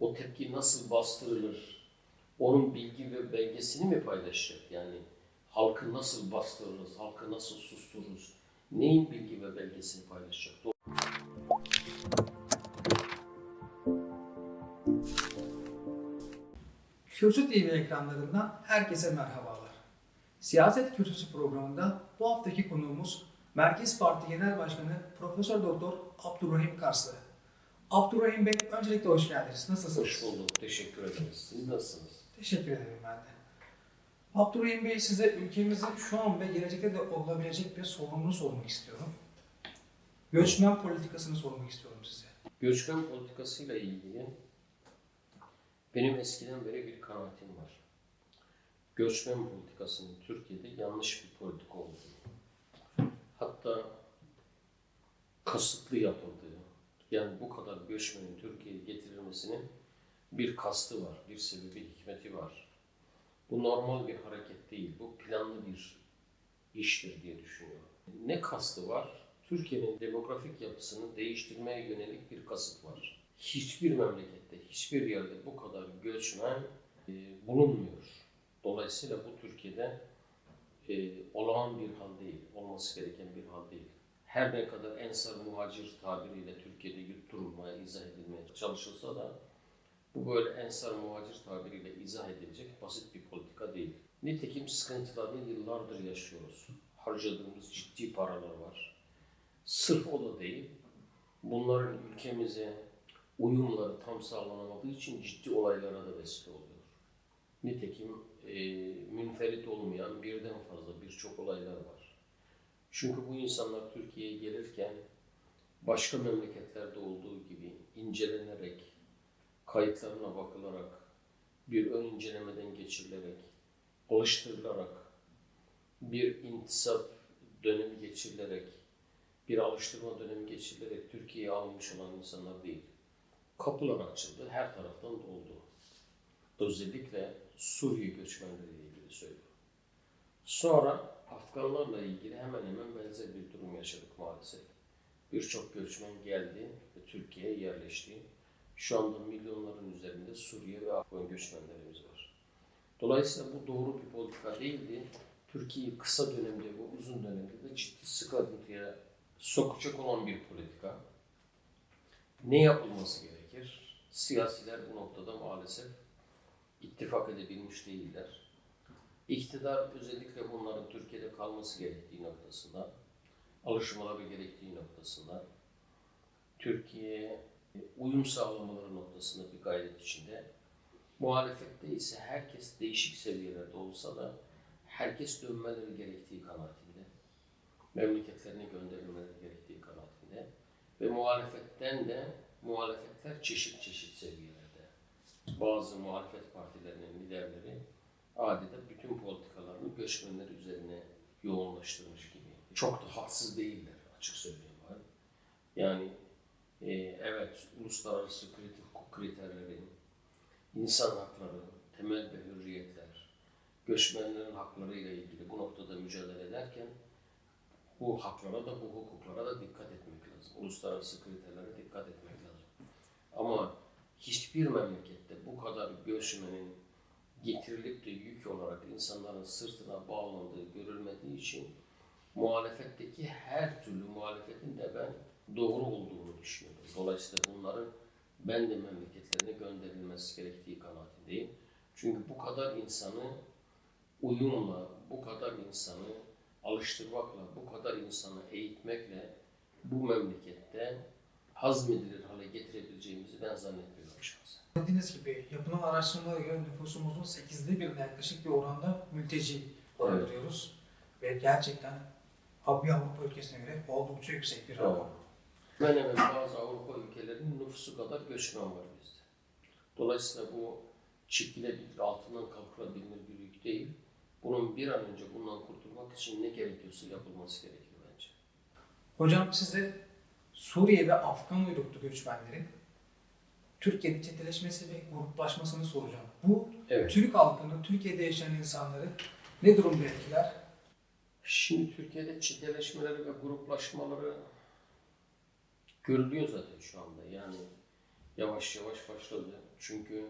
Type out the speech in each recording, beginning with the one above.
o tepki nasıl bastırılır? Onun bilgi ve belgesini mi paylaşacak? Yani halkı nasıl bastırırız, halkı nasıl sustururuz? Neyin bilgi ve belgesini paylaşacak? Kürsü TV ekranlarından herkese merhabalar. Siyaset Kürsüsü programında bu haftaki konuğumuz Merkez Parti Genel Başkanı Profesör Doktor Abdurrahim Karslı. Abdurrahim Bey öncelikle hoş geldiniz. Nasılsınız? Hoş bulduk, teşekkür ederiz. Siz nasılsınız? Teşekkür ederim ben de. Abdurrahim Bey size ülkemizin şu an ve gelecekte de olabilecek bir sorununu sormak istiyorum. Göçmen politikasını sormak istiyorum size. Göçmen politikasıyla ilgili benim eskiden beri bir kanaatim var. Göçmen politikasının Türkiye'de yanlış bir politika olduğunu, hatta kasıtlı yapıldığı, yani bu kadar göçmenin Türkiye'ye getirilmesinin bir kastı var, bir sebebi, hikmeti var. Bu normal bir hareket değil, bu planlı bir iştir diye düşünüyorum. Ne kastı var? Türkiye'nin demografik yapısını değiştirmeye yönelik bir kasıt var. Hiçbir memlekette, hiçbir yerde bu kadar göçmen e, bulunmuyor. Dolayısıyla bu Türkiye'de e, olağan bir hal değil, olması gereken bir hal değil. Her ne kadar ensar muhacir tabiriyle Türkiye'de yutturulmaya, izah edilmeye çalışılsa da bu böyle ensar muhacir tabiriyle izah edilecek basit bir politika değil. Nitekim sıkıntılarını yıllardır yaşıyoruz. Harcadığımız ciddi paralar var. Sırf o da değil, bunların ülkemize uyumları tam sağlanamadığı için ciddi olaylara da vesile oluyor. Nitekim e, münferit olmayan birden fazla birçok olaylar var. Çünkü bu insanlar Türkiye'ye gelirken başka memleketlerde olduğu gibi incelenerek, kayıtlarına bakılarak, bir ön incelemeden geçirilerek, alıştırılarak, bir intisap dönemi geçirilerek, bir alıştırma dönemi geçirilerek Türkiye'ye almış olan insanlar değil. Kapılar açıldı, her taraftan doldu. Özellikle Suriye göçmenleriyle ilgili söylüyorum. Sonra Afganlarla ilgili hemen hemen benzer bir durum yaşadık maalesef. Birçok göçmen geldi ve Türkiye'ye yerleşti. Şu anda milyonların üzerinde Suriye ve Afgan göçmenlerimiz var. Dolayısıyla bu doğru bir politika değildi. Türkiye'yi kısa dönemde ve uzun dönemde de ciddi sıkıntıya sokacak olan bir politika. Ne yapılması gerekir? Siyasiler bu noktada maalesef ittifak edebilmiş değiller. İktidar özellikle bunların Türkiye'de kalması gerektiği noktasında, alışmaları gerektiği noktasında, Türkiye'ye uyum sağlamaları noktasında bir gayret içinde. Muhalefette ise herkes değişik seviyelerde olsa da herkes dönmeleri gerektiği kanaatinde. Memleketlerine gönderilmeleri gerektiği kanaatinde. Ve muhalefetten de muhalefetler çeşit çeşit seviyelerde. Bazı muhalefet partilerinin liderleri adeta bütün politikalarını göçmenler üzerine yoğunlaştırmış gibi. Çok da haksız değiller açık söyleyeyim ben. Yani e, evet uluslararası kritik hukuk insan hakları, temel ve hürriyetler, göçmenlerin hakları ile ilgili bu noktada mücadele ederken bu haklara da bu hukuklara da dikkat etmek lazım. Uluslararası kriterlere dikkat etmek lazım. Ama hiçbir memlekette bu kadar göçmenin getirilip de yük olarak insanların sırtına bağlandığı görülmediği için muhalefetteki her türlü muhalefetin de ben doğru olduğunu düşünüyorum. Dolayısıyla bunların ben de memleketlerine gönderilmesi gerektiği kanaatindeyim. Çünkü bu kadar insanı uyumla, bu kadar insanı alıştırmakla, bu kadar insanı eğitmekle bu memlekette hazmedilir hale getirebileceğimizi ben zannetmiyorum şahsen. Dediğiniz gibi yapılan araştırmalara göre nüfusumuzun 8'de birine yaklaşık bir oranda mülteci barındırıyoruz. Ve gerçekten bir Avrupa ülkesine göre oldukça yüksek bir rakam. Hemen hemen bazı Avrupa ülkelerinin nüfusu kadar göçmen var bizde. Dolayısıyla bu çekilebilir, altından kalkılabilir bir yük değil. Bunun bir an önce bundan kurtulmak için ne gerekiyorsa yapılması gerekir bence. Hocam size Suriye ve Afgan uyruklu göçmenlerin Türkiye'de çeteleşmesi ve gruplaşmasını soracağım. Bu Evet. Türk halkını, Türkiye'de yaşayan insanları ne durumda etkiler? Şimdi Türkiye'de çeteleşmeleri ve gruplaşmaları görülüyor zaten şu anda. Yani yavaş yavaş başladı. Çünkü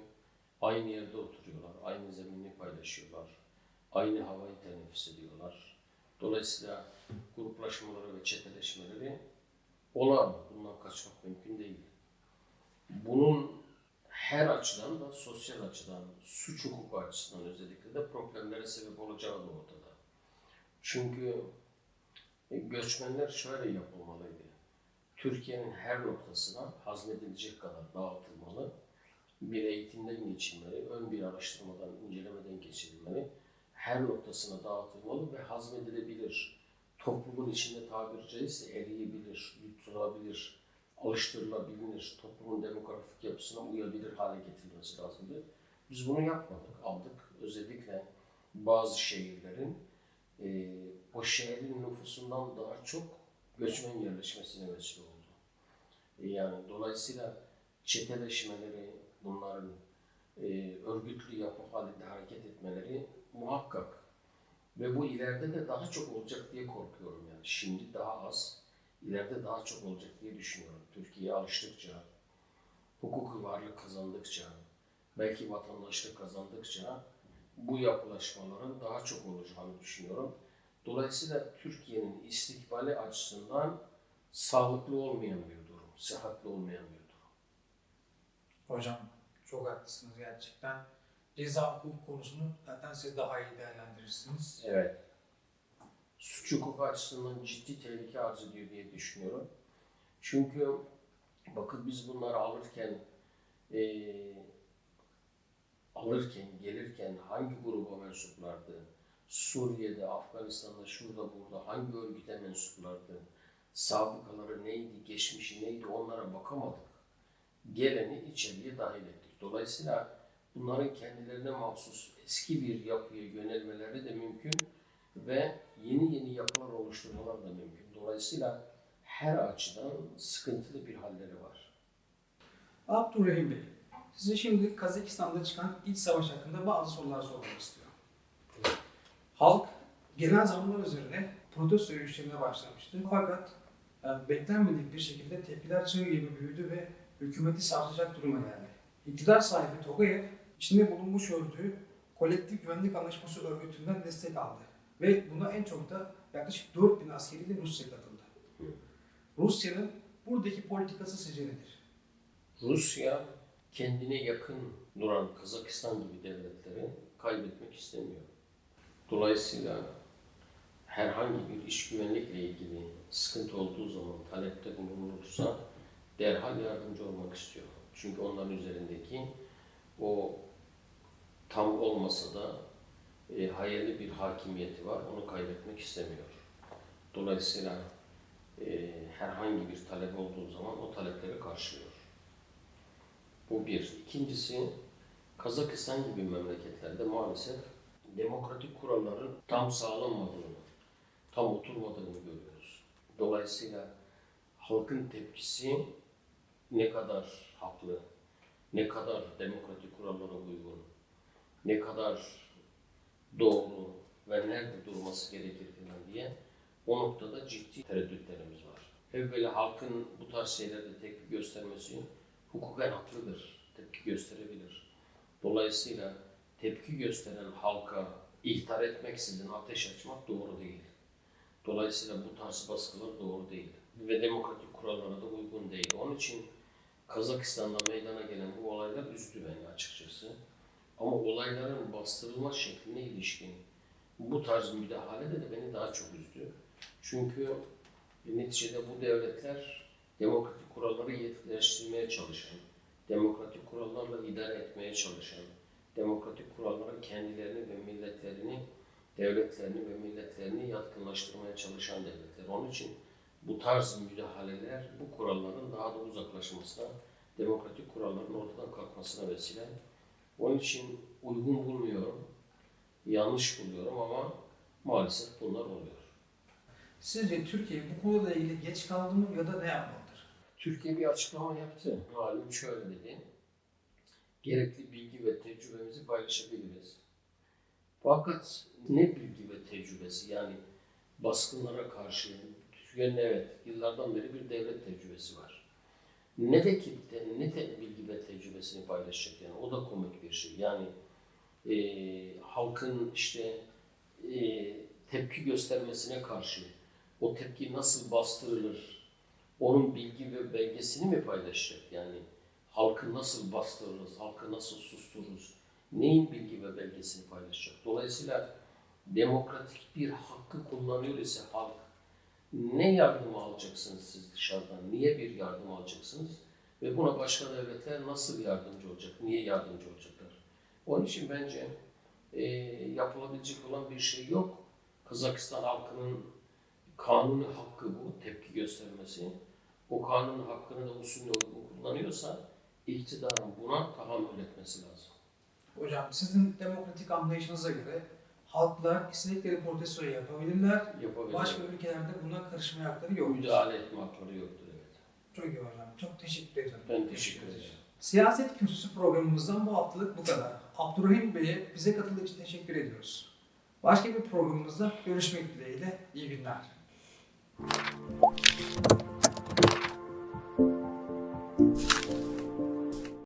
aynı yerde oturuyorlar, aynı zemini paylaşıyorlar, aynı havayı teneffüs ediyorlar. Dolayısıyla gruplaşmaları ve çeteleşmeleri olağan. Bundan kaçmak mümkün değil. Bunun her açıdan da sosyal açıdan, suç hukuku açısından özellikle de problemlere sebep olacağı da ortada. Çünkü göçmenler şöyle yapılmalıydı. Türkiye'nin her noktasına hazmedilecek kadar dağıtılmalı, bir eğitimden geçilmeli, ön bir araştırmadan, incelemeden geçirilmeli, her noktasına dağıtılmalı ve hazmedilebilir. Toplumun içinde tabiri caizse eriyebilir, yutulabilir, alıştırılabilir, toplumun demografik yapısına uyabilir hale getirilmesi lazımdı. Biz bunu yapmadık, aldık. Özellikle bazı şehirlerin e, o şehrin nüfusundan daha çok göçmen yerleşmesine vesile oldu. E, yani dolayısıyla çeteleşmeleri, bunların e, örgütlü yapı halinde hareket etmeleri muhakkak. Ve bu ileride de daha çok olacak diye korkuyorum yani. Şimdi daha az, ileride daha çok olacak diye düşünüyorum. Türkiye'ye alıştıkça, hukuki varlık kazandıkça, belki vatandaşlık kazandıkça bu yapılaşmaların daha çok olacağını düşünüyorum. Dolayısıyla Türkiye'nin istikbali açısından sağlıklı olmayan bir durum, sıhhatli olmayan bir durum. Hocam çok haklısınız gerçekten. Ceza hukuku konusunu zaten siz daha iyi değerlendirirsiniz. Evet. Suç hukuku açısından ciddi tehlike arz ediyor diye düşünüyorum. Çünkü bakın biz bunları alırken eee, alırken, gelirken hangi gruba mensuplardı? Suriye'de, Afganistan'da, şurada, burada hangi örgüte mensuplardı? Sabıkaları neydi, geçmişi neydi onlara bakamadık. Geleni içeriye dahil ettik. Dolayısıyla bunların kendilerine mahsus eski bir yapıya yönelmeleri de mümkün ve yeni yeni yapılar oluşturmalar da mümkün. Dolayısıyla her açıdan sıkıntılı bir halleri var. Abdurrahim Bey, size şimdi Kazakistan'da çıkan iç savaş hakkında bazı sorular sormak istiyorum. Halk genel zamlar üzerine protesto yürüyüşlerine başlamıştı. Fakat e, beklenmedik bir şekilde tepkiler çığ gibi büyüdü ve hükümeti sarsacak duruma geldi. İktidar sahibi Togayev, içinde bulunmuş olduğu kolektif güvenlik anlaşması örgütünden destek aldı. Ve buna en çok da yaklaşık 4000 askeriyle Rusya katıldı. Rusya'nın buradaki politikası sizce nedir? Rusya kendine yakın duran Kazakistan gibi devletleri kaybetmek istemiyor. Dolayısıyla herhangi bir iş güvenlikle ilgili sıkıntı olduğu zaman talepte bulunursa derhal yardımcı olmak istiyor. Çünkü onların üzerindeki o tam olmasa da e, hayali bir hakimiyeti var. Onu kaybetmek istemiyor. Dolayısıyla e, herhangi bir talep olduğu zaman o talepleri karşılıyor. Bu bir. İkincisi, Kazakistan gibi memleketlerde maalesef demokratik kuralların tam sağlanmadığını, tam oturmadığını görüyoruz. Dolayısıyla halkın tepkisi ne kadar haklı, ne kadar demokratik kurallara uygun, ne kadar doğru ve nerede durması gerekir falan diye o noktada ciddi tereddütlerimiz var. Evvela halkın bu tarz şeylerde tepki göstermesi hukuken haklıdır, tepki gösterebilir. Dolayısıyla tepki gösteren halka ihtar etmeksizin ateş açmak doğru değil. Dolayısıyla bu tarz baskılar doğru değil ve demokratik kurallara da uygun değil. Onun için Kazakistan'da meydana gelen bu olaylar üzdü beni açıkçası. Ama olayların bastırılma şekline ilişkin bu tarz müdahale de beni daha çok üzdü. Çünkü neticede bu devletler demokratik kuralları yetkileştirmeye çalışan, demokratik kurallarla idare etmeye çalışan, demokratik kurallara kendilerini ve milletlerini, devletlerini ve milletlerini yatkınlaştırmaya çalışan devletler. Onun için bu tarz müdahaleler bu kuralların daha da uzaklaşmasına, demokratik kuralların ortadan kalkmasına vesile. Onun için uygun bulmuyorum, yanlış buluyorum ama maalesef bunlar oluyor. Sizce Türkiye bu konuyla ilgili geç kaldı mı ya da ne yapmalıdır? Türkiye bir açıklama yaptı. Malum şöyle dedi. Gerekli bilgi ve tecrübemizi paylaşabiliriz. Fakat ne bilgi ve tecrübesi? Yani baskınlara karşı Türkiye'nin evet yıllardan beri bir devlet tecrübesi var. Ne de kitle ne de bilgi ve tecrübesini paylaşacak yani o da komik bir şey. Yani e, halkın işte e, tepki göstermesine karşı o tepki nasıl bastırılır onun bilgi ve belgesini mi paylaşacak? Yani halkı nasıl bastırırız halkı nasıl sustururuz? Neyin bilgi ve belgesini paylaşacak? Dolayısıyla demokratik bir hakkı kullanıyor ise halk ne yardım alacaksınız siz dışarıdan? Niye bir yardım alacaksınız? Ve buna başka devletler nasıl yardımcı olacak? Niye yardımcı olacaklar? Onun için bence e, yapılabilecek olan bir şey yok. Kazakistan halkının kanuni hakkı bu, tepki göstermesi. O kanun hakkını da usulüne uygun kullanıyorsa iktidarın buna tahammül etmesi lazım. Hocam sizin demokratik anlayışınıza göre halklar istedikleri protestoyu yapabilirler. Yapabilir. Başka ülkelerde buna karışma hakları yok. müdahale etme hakları yoktur evet. Çok iyi hocam. Çok teşekkür ederim. Ben teşekkür ederim. Siyaset Kürsüsü programımızdan bu haftalık bu kadar. Abdurrahim Bey'e bize katıldığı için teşekkür ediyoruz. Başka bir programımızda görüşmek dileğiyle. İyi günler.